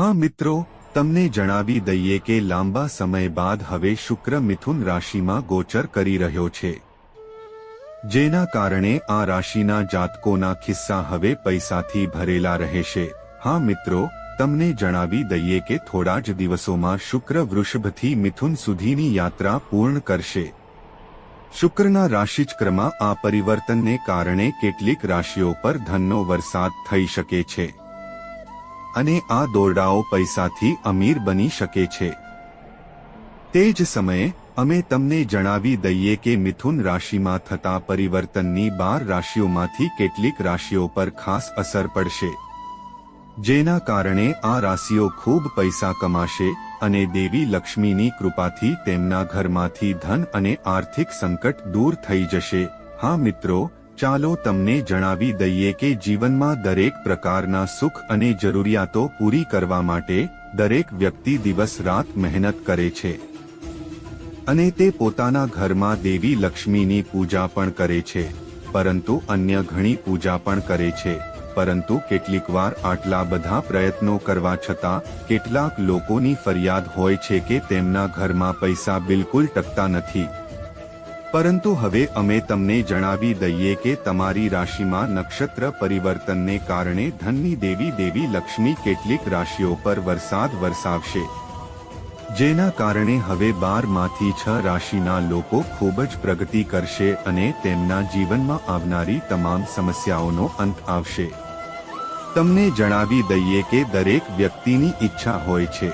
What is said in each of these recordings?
હા મિત્રો, તમને જણાવી દઈએ કે લાંબા સમય બાદ હવે શુક્ર મિથુન રાશિમાં ગોચર કરી રહ્યો છે. જેના કારણે આ રાશિના જાતકોના ખિસ્સા હવે પૈસાથી ભરેલા રહેશે. હા મિત્રો, તમને જણાવી દઈએ કે થોડા જ દિવસોમાં શુક્ર વૃષભથી મિથુન સુધીની યાત્રા પૂર્ણ કરશે. શુક્રના રાશિચક્રમાં આ પરિવર્તનને કારણે કેટલીક રાશિઓ પર ધનનો વરસાદ થઈ શકે છે. અને આ દોરડાઓ પૈસાથી અમીર બની શકે છે. તે જ સમયે, અમે તમને જણાવી દઈએ કે મિથુન રાશિમાં થતા પરિવર્તનની બાર રાશિઓમાંથી કેટલીક રાશિઓ પર ખાસ અસર પડશે. જેના કારણે આ રાશિઓ ખૂબ પૈસા કમાશે અને દેવી લક્ષ્મીની કૃપાથી તેમના ઘરમાંથી ધન અને આર્થિક સંકટ દૂર થઈ જશે. હા મિત્રો ચાલો તમને જણાવી દઈએ કે જીવનમાં દરેક પ્રકારના સુખ અને જરૂરિયાતો પૂરી કરવા માટે દરેક વ્યક્તિ દિવસ રાત મહેનત કરે છે. અને તે પોતાના ઘરમાં દેવી લક્ષ્મીની પૂજા પણ કરે છે. પરંતુ અન્ય ઘણી પૂજા પણ કરે છે. પરંતુ કેટલીકવાર આટલા બધા પ્રયત્નો કરવા છતાં કેટલાક લોકોની ફરિયાદ હોય છે કે તેમના ઘરમાં પૈસા બિલકુલ ટકતા નથી. પરંતુ હવે અમે તમને જણાવી દઈએ કે તમારી રાશિમાં નક્ષત્ર પરિવર્તનને કારણે ધનની દેવી દેવી લક્ષ્મી કેટલીક રાશિઓ પર વરસાદ વરસાવશે. જેના કારણે હવે બારમાંથી છ રાશિના લોકો ખૂબ જ પ્રગતિ કરશે અને તેમના જીવનમાં આવનારી તમામ સમસ્યાઓનો અંત આવશે. તમને જણાવી દઈએ કે દરેક વ્યક્તિની ઈચ્છા હોય છે.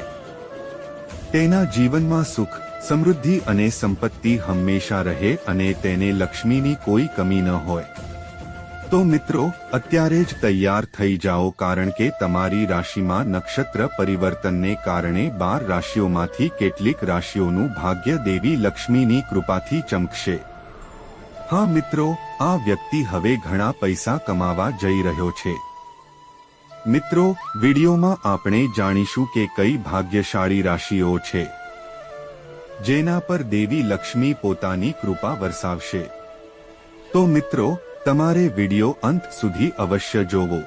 તેના જીવનમાં સુખ સમૃદ્ધિ અને સંપત્તિ હંમેશા રહે અને તેને લક્ષ્મીની કોઈ કમી ન હોય. તો મિત્રો, અત્યારે જ તૈયાર થઈ જાઓ કારણ કે તમારી રાશિમાં નક્ષત્ર પરિવર્તનને કારણે બાર રાશિઓમાંથી કેટલીક રાશિઓનું ભાગ્ય દેવી લક્ષ્મીની કૃપાથી ચમકશે. હા મિત્રો, આ વ્યક્તિ હવે ઘણા પૈસા કમાવા જઈ રહ્યો છે. મિત્રો, વિડીયોમાં આપણે જાણીશું કે કઈ ભાગ્યશાળી રાશિઓ છે. જેના પર દેવી લક્ષ્મી પોતાની કૃપા વરસાવશે. તો મિત્રો, તમારે વિડિયો અંત સુધી અવશ્ય જોવો.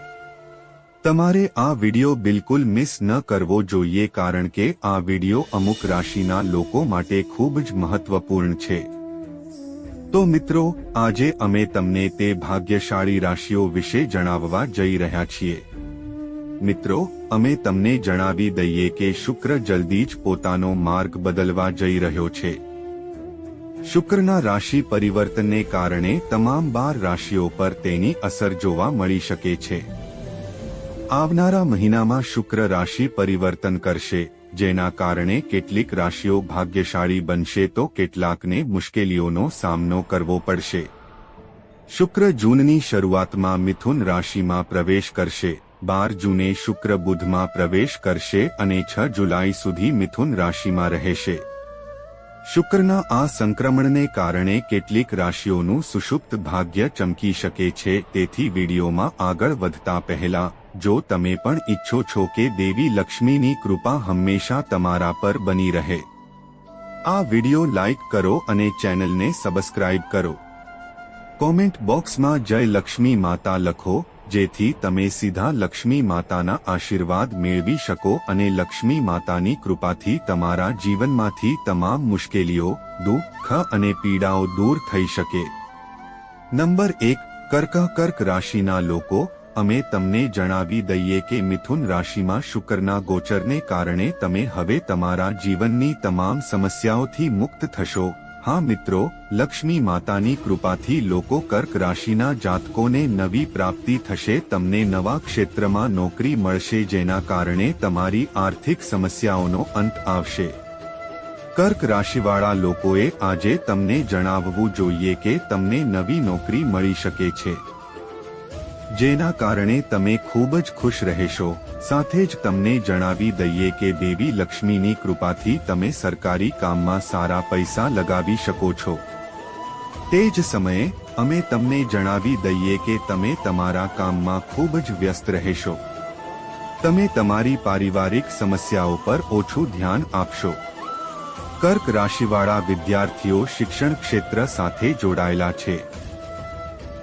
તમારે આ વિડિયો બિલકુલ મિસ ન કરવો જોઈએ કારણ કે આ વિડિયો અમુક રાશિના લોકો માટે ખૂબ જ મહત્વપૂર્ણ છે. તો મિત્રો, આજે અમે તમને તે ભાગ્યશાળી રાશિઓ વિશે જણાવવા જઈ રહ્યા છીએ. મિત્રો, અમે તમને જણાવી દઈએ કે શુક્ર જલ્દી જ પોતાનો માર્ગ બદલવા જઈ રહ્યો છે. શુક્રના રાશિ પરિવર્તનને કારણે તમામ બાર રાશિઓ પર તેની અસર જોવા મળી શકે છે. આવનારા મહિનામાં શુક્ર રાશિ પરિવર્તન કરશે, જેના કારણે કેટલીક રાશિઓ ભાગ્યશાળી બનશે તો કેટલાકને મુશ્કેલીઓનો સામનો કરવો પડશે. શુક્ર જૂનની શરૂઆતમાં મિથુન રાશિમાં પ્રવેશ કરશે બાર જૂને શુક્ર બુધમાં પ્રવેશ કરશે અને છ જુલાઈ સુધી મિથુન રાશિમાં રહેશે. શુક્રના આ સંક્રમણને કારણે કેટલીક રાશિઓનું સુષુપ્ત ભાગ્ય ચમકી શકે છે, તેથી વિડીયોમાં આગળ વધતા પહેલા, જો તમે પણ ઈચ્છો છો કે દેવી લક્ષ્મીની કૃપા હંમેશા તમારા પર બની રહે, આ વીડિયો લાઇક કરો અને ચેનલને સબસ્ક્રાઇબ કરો. કોમેન્ટ બોક્સમાં જય લક્ષ્મી માતા લખો જેથી તમે સીધા લક્ષ્મી માતાના આશીર્વાદ મેળવી શકો અને લક્ષ્મી માતાની કૃપાથી તમારા જીવનમાંથી તમામ મુશ્કેલીઓ, દુઃખ અને પીડાઓ દૂર થઈ શકે. નંબર એક, કર્ક કર્ક રાશિના લોકો, અમે તમને જણાવી દઈએ કે મિથુન રાશિમાં શુક્રના ગોચરને કારણે તમે હવે તમારા જીવનની તમામ સમસ્યાઓથી મુક્ત થશો. હા મિત્રો, લક્ષ્મી માતાની કૃપાથી લોકો કર્ક રાશિના જાતકોને નવી પ્રાપ્તિ થશે, તમને નવા ક્ષેત્રમાં નોકરી મળશે જેના કારણે તમારી આર્થિક સમસ્યાઓનો અંત આવશે. કર્ક રાશિવાળા લોકોએ આજે તમને જણાવવું જોઈએ કે તમને નવી નોકરી મળી શકે છે. જેના કારણે તમે ખૂબ જ ખુશ રહેશો. સાથે જ તમને જણાવી દઈએ કે દેવી લક્ષ્મીની કૃપાથી તમે સરકારી કામમાં સારા પૈસા લગાવી શકો છો. તે જ સમયે, અમે તમને જણાવી દઈએ કે તમે તમારા કામમાં ખૂબ જ વ્યસ્ત રહેશો. તમે તમારી પારિવારિક સમસ્યાઓ પર ઓછું ધ્યાન આપશો. કર્ક રાશિવાળા વિદ્યાર્થીઓ શિક્ષણ ક્ષેત્ર સાથે જોડાયેલા છે.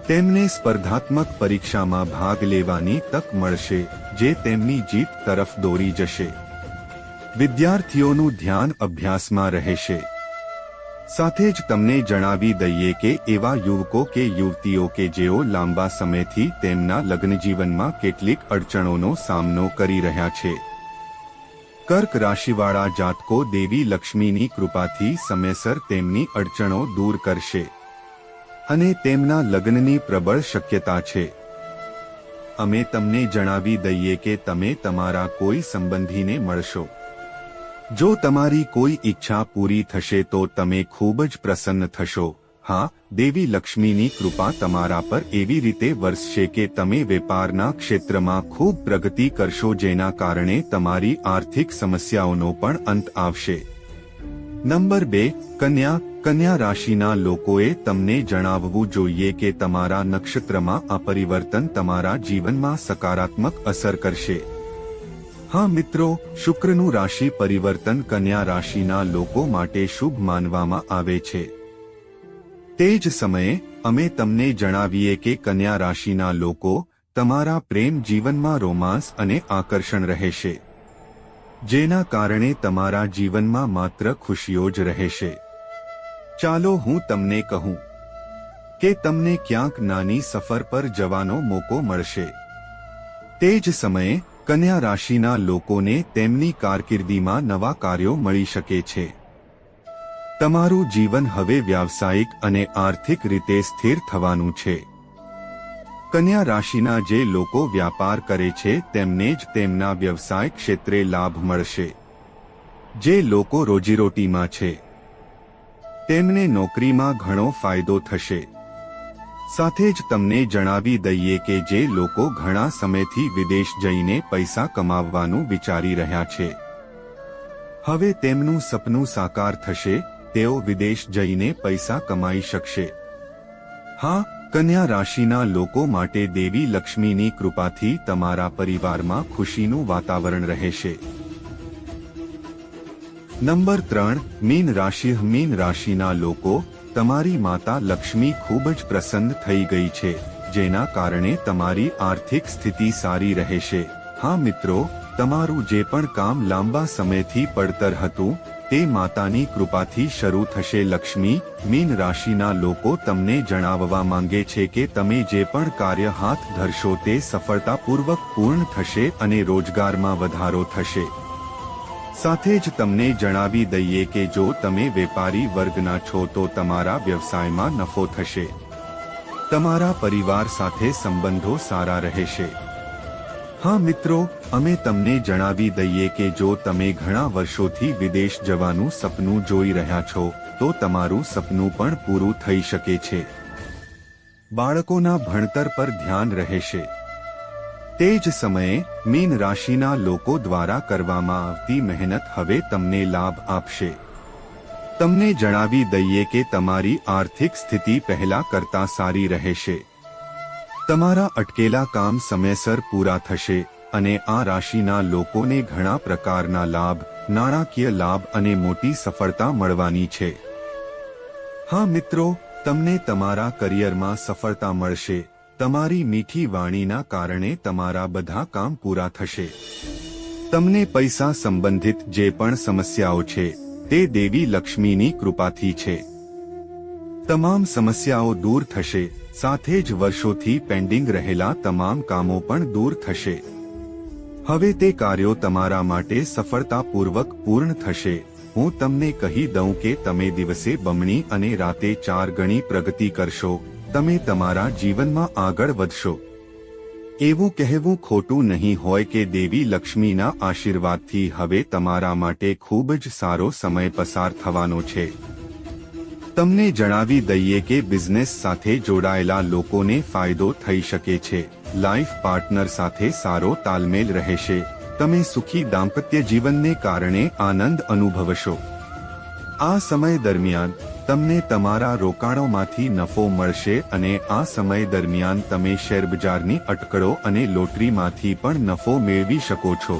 તેમને સ્પર્ધાત્મક પરીક્ષામાં ભાગ લેવાની તક મળશે, જે તેમની જીત તરફ દોરી જશે. વિદ્યાર્થીઓનું ધ્યાન અભ્યાસમાં રહેશે. સાથે જ તમને જણાવી દઈએ કે એવા યુવકો કે યુવતીઓ કે જેઓ લાંબા સમયથી તેમના લગ્નજીવનમાં કેટલીક અડચણોનો સામનો કરી રહ્યા છે. કર્ક રાશિવાળા જાતકો દેવી લક્ષ્મીની કૃપાથી સમયસર તેમની અડચણો દૂર કરશે. અને તેમના લગ્નની પ્રબળ શક્યતા છે. અમે તમને જણાવી દઈએ કે તમે તમારા કોઈ સંબંધીને મળશો. જો તમારી કોઈ ઈચ્છા પૂરી થશે તો તમે ખૂબ જ પ્રસન્ન થશો. હા, દેવી લક્ષ્મીની કૃપા તમારા પર એવી રીતે વરસશે કે તમે વેપારના ક્ષેત્રમાં ખૂબ પ્રગતિ કરશો જેના કારણે તમારી આર્થિક સમસ્યાઓનો પણ અંત આવશે. નંબર બે, કન્યા કન્યા રાશિના લોકોએ તમને જણાવવું જોઈએ કે તમારા નક્ષત્રમાં આ પરિવર્તન તમારા જીવનમાં સકારાત્મક અસર કરશે. હા મિત્રો, શુક્રનું રાશિ પરિવર્તન કન્યા રાશિના લોકો માટે શુભ માનવામાં આવે છે. તે જ સમયે, અમે તમને જણાવીએ કે કન્યા રાશિના લોકો તમારા પ્રેમ જીવનમાં રોમાંસ અને આકર્ષણ રહેશે. જેના કારણે તમારા જીવનમાં માત્ર ખુશીઓ જ રહેશે. ચાલો હું તમને કહું કે તમને ક્યાંક નાની સફર પર જવાનો મોકો મળશે. તે જ સમયે, કન્યા રાશિના લોકોને તેમની કારકિર્દીમાં નવા કાર્યો મળી શકે છે. તમારું જીવન હવે વ્યાવસાયિક અને આર્થિક રીતે સ્થિર થવાનું છે. કન્યા રાશિના જે લોકો વ્યાપાર કરે છે, તેમને જ તેમના વ્યવસાય ક્ષેત્રે લાભ મળશે. જે લોકો રોજીરોટીમાં છે, તેમને નોકરીમાં ઘણો ફાયદો થશે. સાથે જ તમને જણાવી દઈએ કે જે લોકો ઘણા સમયથી વિદેશ જઈને પૈસા કમાવવાનું વિચારી રહ્યા છે. હવે તેમનું સપનું સાકાર થશે, તેઓ વિદેશ જઈને પૈસા કમાઈ શકશે. હા કન્યા રાશિના લોકો માટે દેવી લક્ષ્મીની કૃપાથી તમારા પરિવારમાં ખુશીનું વાતાવરણ રહેશે. નંબર ત્રણ, મીન રાશિ, મીન રાશિના લોકો, તમારી માતા લક્ષ્મી ખૂબ જ પ્રસન્ન થઈ ગઈ છે, જેના કારણે તમારી આર્થિક સ્થિતિ સારી રહેશે. હા મિત્રો, તમારું જે પણ કામ લાંબા સમયથી પડતર હતું તે માતાની કૃપાથી શરૂ થશે. લક્ષ્મી, મીન રાશિના લોકો તમને જણાવવા માંગે છે કે તમે જે પણ કાર્ય હાથ ધરશો તે સફળતાપૂર્વક પૂર્ણ થશે અને રોજગારમાં વધારો થશે. સાથે જ તમને જણાવી દઈએ કે જો તમે વેપારી વર્ગના છો તો તમારા વ્યવસાયમાં નફો થશે. તમારા પરિવાર સાથે સંબંધો સારા રહેશે. હા મિત્રો, અમે તમને જણાવી દઈએ કે જો તમે ઘણા વર્ષોથી વિદેશ જવાનું સપનું જોઈ રહ્યા છો, તો તમારું સપનું પણ પૂરું થઈ શકે છે. બાળકોના ભણતર પર ધ્યાન રહેશે. તે જ સમયે, મીન રાશિના લોકો દ્વારા કરવામાં આવતી મહેનત હવે તમને લાભ આપશે. તમને જણાવી દઈએ કે તમારી આર્થિક સ્થિતિ પહેલા કરતા સારી રહેશે. તમારા અટકેલા કામ સમયસર પૂરા થશે અને આ રાશિના લોકોને ઘણા પ્રકારના લાભ, નાણાકીય લાભ અને મોટી સફળતા મળવાની છે. હા મિત્રો, તમને તમારા કરિયરમાં સફળતા મળશે. તમારી મીઠી વાણીના કારણે તમારા બધા કામ પૂરા થશે. તમને પૈસા સંબંધિત જે પણ સમસ્યાઓ છે, તે દેવી લક્ષ્મીની કૃપાથી છે. તમામ સમસ્યાઓ દૂર થશે, સાથે જ વર્ષોથી પેન્ડિંગ રહેલા તમામ કામો પણ દૂર થશે. હવે તે કાર્યો તમારા માટે સફળતાપૂર્વક પૂર્ણ થશે. હું તમને કહી દઉં કે તમે દિવસે બમણી અને રાતે ચાર ગણી પ્રગતિ કરશો, તમે તમારા જીવનમાં આગળ વધશો. એવું કહેવું ખોટું નહીં હોય કે દેવી લક્ષ્મીના આશીર્વાદથી હવે તમારા માટે ખૂબ જ સારો સમય પસાર થવાનો છે. તમને જણાવી દઈએ કે બિઝનેસ સાથે જોડાયેલા લોકોને ફાયદો થઈ શકે છે. લાઈફ પાર્ટનર સાથે સારો તાલમેલ રહેશે. તમે સુખી દાંપત્ય જીવનને કારણે આનંદ અનુભવશો. આ સમય દરમિયાન તમને તમારા રોકાણોમાંથી નફો મળશે અને આ સમય દરમિયાન તમે શેરબજારની અટકળો અને લોટરીમાંથી પણ નફો મેળવી શકો છો.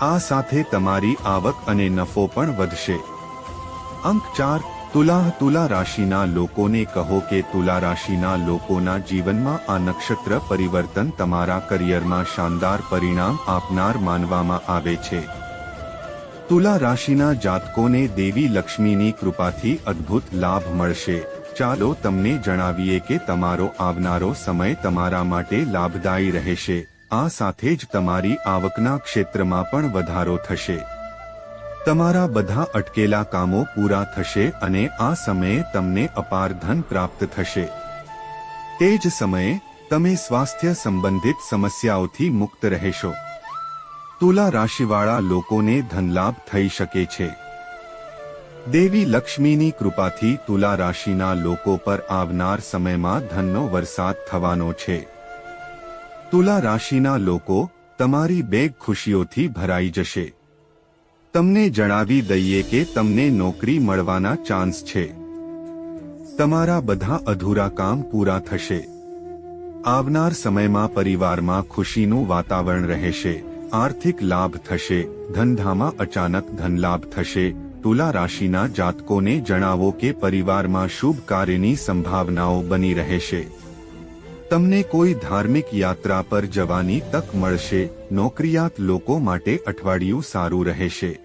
આ સાથે તમારી આવક અને નફો પણ વધશે. અંક ચાર તુલા તુલા રાશિના લોકોને કહો કે તુલા રાશિના લોકોના જીવનમાં આ નક્ષત્ર પરિવર્તન તમારા કરિયરમાં શાનદાર પરિણામ આપનાર માનવામાં આવે છે. તુલા રાશિના જાતકોને દેવી લક્ષ્મીની કૃપાથી અદ્ભુત લાભ મળશે. ચાલો તમને જણાવીએ કે તમારો આવનારો સમય તમારા માટે લાભદાયી રહેશે. આ સાથે જ તમારી આવકના ક્ષેત્રમાં પણ વધારો થશે. તમારા બધા અટકેલા કામો પૂરા થશે અને આ સમયે તમને અપાર ધન પ્રાપ્ત થશે. તે જ સમયે તમે સ્વાસ્થ્ય સંબંધિત સમસ્યાઓથી મુક્ત રહેશો. તુલા રાશિવાળા લોકોને ધનલાભ થઈ શકે છે. દેવી લક્ષ્મીની કૃપાથી તુલા રાશિના લોકો પર આવનાર સમયમાં ધનનો વરસાદ થવાનો છે. તુલા રાશિના લોકો તમારી બેગ ખુશીઓથી ભરાઈ જશે. તમને જણાવી દઈએ કે તમને નોકરી મળવાના ચાન્સ છે. તમારા બધા અધૂરા કામ પૂરા થશે. આવનાર સમયમાં પરિવારમાં ખુશીનું વાતાવરણ રહેશે, આર્થિક લાભ થશે, ધંધામાં અચાનક ધનલાભ થશે, તુલા રાશિના જાતકોને જણાવો કે પરિવારમાં શુભ કાર્યની સંભાવનાઓ બની રહેશે. તમને કોઈ ધાર્મિક યાત્રા પર જવાની તક મળશે, નોકરિયાત લોકો માટે અઠવાડિયું સારું રહેશે.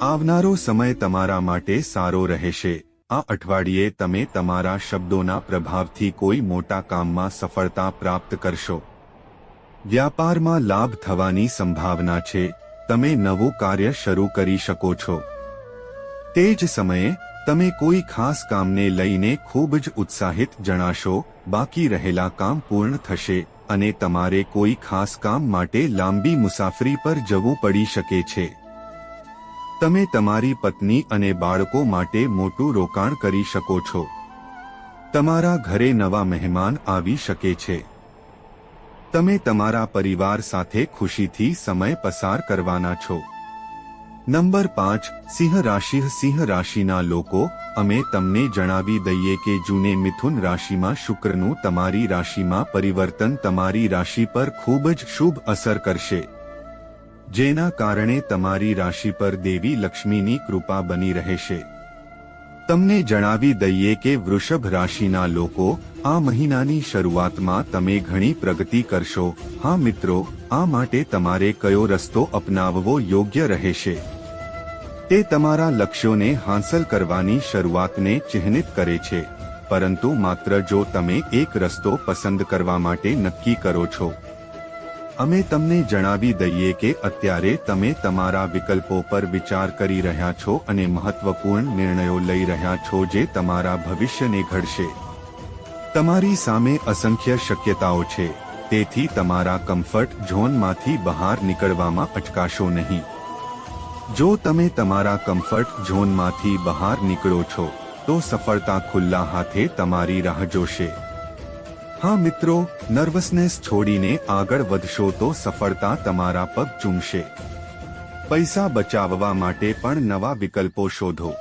આવનારો સમય તમારા માટે સારો રહેશે. આ અઠવાડિયે તમે તમારા શબ્દોના પ્રભાવથી કોઈ મોટા કામમાં સફળતા પ્રાપ્ત કરશો. વ્યાપારમાં લાભ થવાની સંભાવના છે. તમે નવું કાર્ય શરૂ કરી શકો છો. તે જ સમયે, તમે કોઈ ખાસ કામને લઈને ખૂબ જ ઉત્સાહિત જણાશો, બાકી રહેલા કામ પૂર્ણ થશે, અને તમારે કોઈ ખાસ કામ માટે લાંબી મુસાફરી પર જવું પડી શકે છે. તમે તમારી પત્ની અને બાળકો માટે મોટું રોકાણ કરી શકો છો. તમારા ઘરે નવા મહેમાન આવી શકે છે. તમે તમારા પરિવાર સાથે ખુશીથી સમય પસાર કરવાના છો. નંબર પાંચ, સિંહ રાશિ, સિંહ રાશિના લોકો, અમે તમને જણાવી દઈએ કે જૂને મિથુન રાશિમાં શુક્રનું તમારી રાશિમાં પરિવર્તન તમારી રાશિ પર ખૂબ જ શુભ અસર કરશે. જેના કારણે તમારી રાશિ પર દેવી લક્ષ્મીની કૃપા બની રહેશે. તમને જણાવી દઈએ કે વૃષભ રાશિના લોકો, આ મહિનાની શરૂઆતમાં તમે ઘણી પ્રગતિ કરશો. હા મિત્રો, આ માટે તમારે કયો રસ્તો અપનાવવો યોગ્ય રહેશે? તે તમારા લક્ષ્યોને હાંસલ કરવાની શરૂઆતને ચિહ્નિત કરે છે. પરંતુ માત્ર જો તમે એક રસ્તો પસંદ કરવા માટે નક્કી કરો છો. અમે તમને જણાવી દઈએ કે અત્યારે તમે તમારા વિકલ્પો પર વિચાર કરી રહ્યા છો અને મહત્વપૂર્ણ નિર્ણયો લઈ રહ્યા છો જે તમારા ભવિષ્યને ઘડશે. તમારી સામે અસંખ્ય શક્યતાઓ છે. તેથી તમારા કમ્ફર્ટ ઝોનમાંથી બહાર નીકળવામાં અટકાશો નહીં. જો તમે તમારા કમ્ફર્ટ ઝોનમાંથી બહાર નીકળો છો, તો સફળતા ખુલ્લા હાથે તમારી રાહ જોશે. હા મિત્રો નર્વસનેસ છોડીને આગળ વધશો તો સફળતા તમારા પગ ચૂમશે. પૈસા બચાવવા માટે પણ નવા વિકલ્પો શોધો.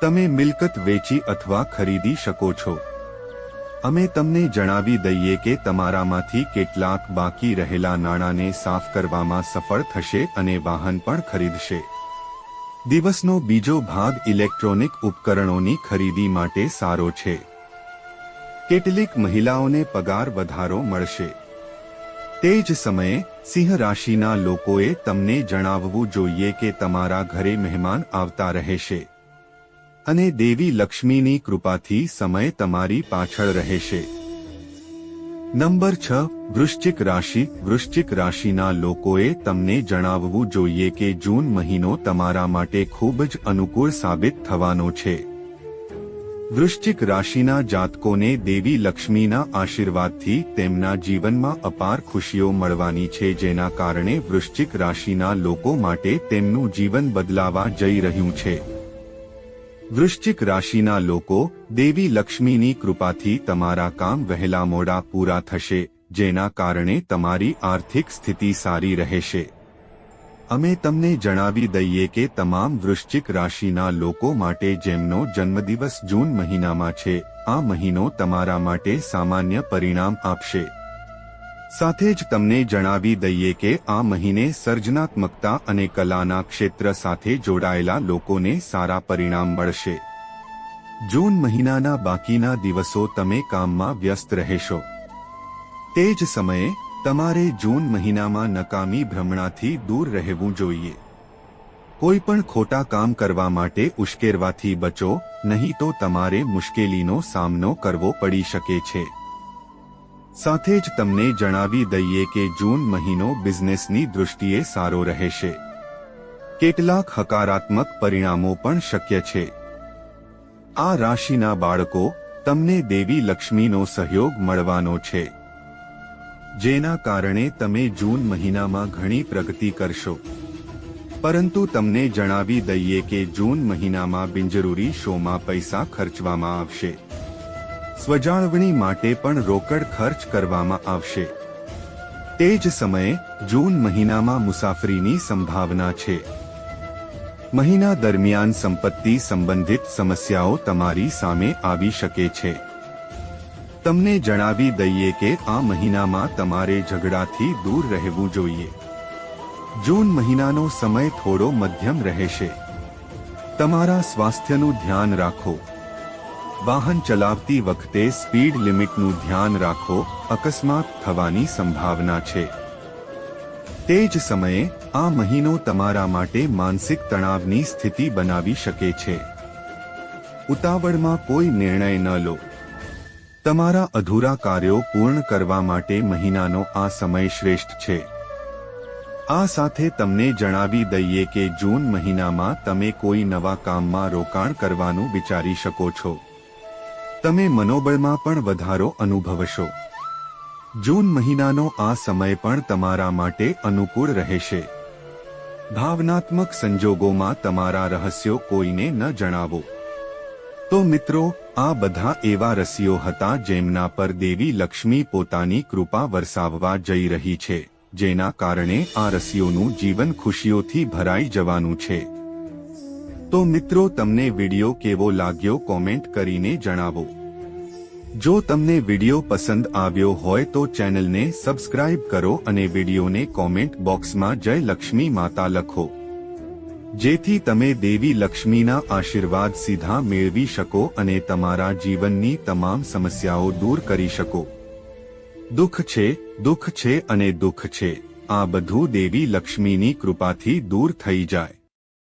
તમે મિલકત વેચી અથવા ખરીદી શકો છો. અમે તમને જણાવી દઈએ કે તમારામાંથી કેટલાક બાકી રહેલા નાણાંને સાફ કરવામાં સફળ થશે અને વાહન પણ ખરીદશે. દિવસનો બીજો ભાગ ઇલેક્ટ્રોનિક ઉપકરણોની ખરીદી માટે સારો છે. કેટલીક મહિલાઓને પગાર વધારો મળશે. તે જ સમયે, સિંહ રાશિના લોકોએ તમને જણાવવું જોઈએ કે તમારા ઘરે મહેમાન આવતા રહેશે. અને દેવી લક્ષ્મીની કૃપાથી સમય તમારી પાછળ રહેશે. નંબર છ, વૃશ્ચિક રાશિ. વૃશ્ચિક રાશિના લોકોએ તમને જણાવવું જોઈએ કે જૂન મહિનો તમારા માટે ખૂબ જ અનુકૂળ સાબિત થવાનો છે. વૃશ્ચિક રાશિના જાતકોને દેવી લક્ષ્મીના આશીર્વાદથી તેમના જીવનમાં અપાર ખુશીઓ મળવાની છે, જેના કારણે વૃશ્ચિક રાશિના લોકો માટે તેમનું જીવન બદલાવા જઈ રહ્યું છે. વૃશ્ચિક રાશિના લોકો દેવી લક્ષ્મીની કૃપાથી તમારા કામ વહેલા મોડા પૂરા થશે, જેના કારણે તમારી આર્થિક સ્થિતિ સારી રહેશે. અમે તમને જણાવી દઈએ કે તમામ વૃશ્ચિક રાશિના લોકો માટે જેમનો જન્મદિવસ જૂન મહિનામાં છે, આ મહિનો તમારા માટે સામાન્ય પરિણામ આપશે. સાથે જ તમને જણાવી દઈએ કે આ મહિને સર્જનાત્મકતા અને કલાના ક્ષેત્ર સાથે જોડાયેલા લોકોને સારા પરિણામ મળશે. જૂન મહિનાના બાકીના દિવસો તમે કામમાં વ્યસ્ત રહેશો. તે જ સમયે, તમારે જૂન મહિનામાં નકામી ભ્રમણાથી દૂર રહેવું જોઈએ. કોઈ પણ ખોટા કામ કરવા માટે ઉશ્કેરવાથી બચો, નહીં તો તમારે મુશ્કેલીનો સામનો કરવો પડી શકે છે. સાથે જ તમને જણાવી દઈએ કે જૂન મહિનો બિઝનેસની દૃષ્ટિએ સારો રહેશે. કેટલાક હકારાત્મક પરિણામો પણ શક્ય છે. આ રાશિના બાળકો તમને દેવી લક્ષ્મીનો સહયોગ મળવાનો છે. જેના કારણે તમે જૂન મહિનામાં ઘણી પ્રગતિ કરશો. પરંતુ તમને જણાવી દઈએ કે જૂન મહિનામાં બિનજરૂરી શોમાં પૈસા ખર્ચવામાં આવશે. સ્વજાળવણી માટે પણ રોકડ ખર્ચ કરવામાં આવશે. તે જ સમયે જૂન મહિનામાં મુસાફરીની સંભાવના છે. મહિના દરમિયાન સંપત્તિ સંબંધિત સમસ્યાઓ તમારી સામે આવી શકે છે. તમને જણાવી દઈએ કે આ મહિનામાં તમારે ઝઘડાથી દૂર રહેવું જોઈએ. જૂન મહિનાનો સમય થોડો મધ્યમ રહેશે. તમારા સ્વાસ્થ્યનું ધ્યાન રાખો. વાહન ચલાવતી વખતે સ્પીડ લિમિટનું ધ્યાન રાખો, અકસ્માત થવાની સંભાવના છે. તે જ સમયે, આ મહિનો તમારા માટે માનસિક તણાવની સ્થિતિ બનાવી શકે છે. ઉતાવળમાં કોઈ નિર્ણય ન લો. તમારા અધૂરા કાર્યો પૂર્ણ કરવા માટે મહિનાનો આ સમય શ્રેષ્ઠ છે. આ સાથે તમને જણાવી દઈએ કે જૂન મહિનામાં તમે કોઈ નવા કામમાં રોકાણ કરવાનું વિચારી શકો છો. તમે મનોબળમાં પણ વધારો અનુભવશો. જૂન મહિનાનો આ સમય પણ તમારા માટે અનુકૂળ રહેશે. ભાવનાત્મક સંજોગોમાં તમારા રહસ્યો કોઈને ન જણાવો. તો મિત્રો, આ બધા એવા રસીઓ હતા જેમના પર દેવી લક્ષ્મી પોતાની કૃપા વરસાવવા જઈ રહી છે, જેના કારણે આ રસીઓનું જીવન ખુશીઓથી ભરાઈ જવાનું છે. તો મિત્રો, તમને વિડિયો કેવો લાગ્યો કોમેન્ટ કરીને જણાવો. જો તમને વિડિયો પસંદ આવ્યો હોય તો ચેનલને સબસ્ક્રાઇબ કરો અને વિડિયોને કોમેન્ટ બોક્સમાં જય લક્ષ્મી માતા લખો. જેથી તમે દેવી લક્ષ્મીના આશીર્વાદ સીધા મેળવી શકો અને તમારા જીવનની તમામ સમસ્યાઓ દૂર કરી શકો. દુઃખ છે દુઃખ છે અને દુઃખ છે. આ બધું દેવી લક્ષ્મીની કૃપાથી દૂર થઈ જાય.